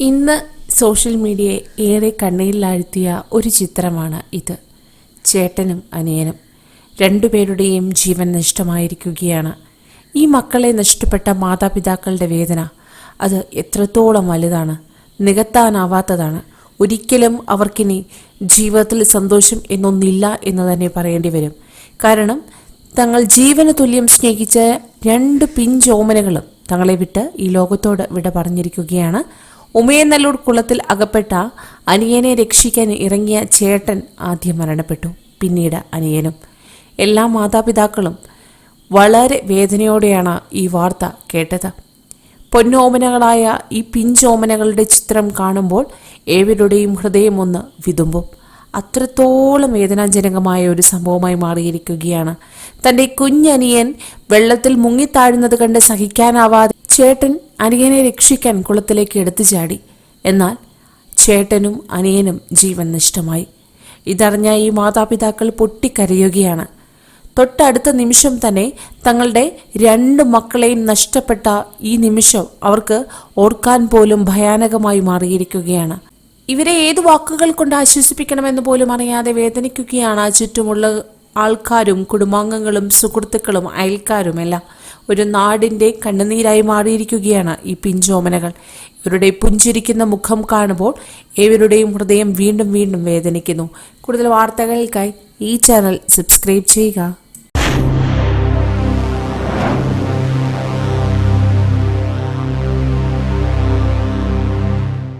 ഇന്ന് സോഷ്യൽ മീഡിയയെ ഏറെ കണ്ണീരിലാഴ്ത്തിയ ഒരു ചിത്രമാണ് ഇത്. ചേട്ടനും അനിയനും രണ്ടുപേരുടെയും ജീവൻ നഷ്ടമായിരിക്കുകയാണ്. ഈ മക്കളെ നഷ്ടപ്പെട്ട മാതാപിതാക്കളുടെ വേദന അത് എത്രത്തോളം വലുതാണ് നികത്താനാവാത്തതാണ്. ഒരിക്കലും അവർക്കിനി ജീവിതത്തിൽ സന്തോഷം എന്നൊന്നില്ല എന്ന് തന്നെ പറയേണ്ടി വരും. കാരണം തങ്ങൾ ജീവന തുല്യം സ്നേഹിച്ച രണ്ട് പിഞ്ചോമനകളും തങ്ങളെ വിട്ട് ഈ ലോകത്തോട് വിട പറഞ്ഞിരിക്കുകയാണ്. ഉമയനല്ലൂർ കുളത്തിൽ അകപ്പെട്ട അനിയനെ രക്ഷിക്കാൻ ഇറങ്ങിയ ചേട്ടൻ ആദ്യം മരണപ്പെട്ടു. പിന്നീട് അനിയനും. എല്ലാ മാതാപിതാക്കളും വളരെ വേദനയോടെയാണ് ഈ വാർത്ത കേട്ടത്. പൊന്നോമനകളായ ഈ പിഞ്ചോമനകളുടെ ചിത്രം കാണുമ്പോൾ ഏവരുടെയും ഹൃദയം ഒന്ന് വിതുമ്പും. അത്രത്തോളം വേദനാജനകമായ ഒരു സംഭവമായി മാറിയിരിക്കുകയാണ്. തന്റെ കുഞ്ഞനിയൻ വെള്ളത്തിൽ മുങ്ങിത്താഴുന്നത് കണ്ട് സഹിക്കാനാവാതെ ചേട്ടൻ അനിയനെ രക്ഷിക്കാൻ കുളത്തിലേക്ക് എടുത്തു ചാടി എന്നാൽ ചേട്ടനും അനിയനും ജീവൻ നഷ്ടമായി. ഇതറിഞ്ഞ ഈ മാതാപിതാക്കൾ പൊട്ടിക്കരയുകയാണ്. തൊട്ടടുത്ത നിമിഷം തന്നെ തങ്ങളുടെ രണ്ട് മക്കളെയും നഷ്ടപ്പെട്ട ഈ നിമിഷം അവർക്ക് ഓർക്കാൻ പോലും ഭയാനകമായി മാറിയിരിക്കുകയാണ്. ഇവരെ ഏത് വാക്കുകൾ കൊണ്ട് ആശ്വസിപ്പിക്കണമെന്ന് പോലും അറിയാതെ വേദനിക്കുകയാണ് ചുറ്റുമുള്ള ആൾക്കാരും കുടുംബാംഗങ്ങളും സുഹൃത്തുക്കളും അയൽക്കാരും എല്ലാം ഒരു നാടിന്റെ കണ്ണുനീരായി മാറിയിരിക്കുകയാണ് ഈ പിഞ്ചോമനകൾ. ഇവരുടെ പുഞ്ചിരിക്കുന്ന മുഖം കാണുമ്പോൾ ഏവരുടെയും ഹൃദയം വീണ്ടും വീണ്ടും വേദനിക്കുന്നു. കൂടുതൽ വാർത്തകൾക്കായി ഈ ചാനൽ സബ്സ്ക്രൈബ് ചെയ്യുക.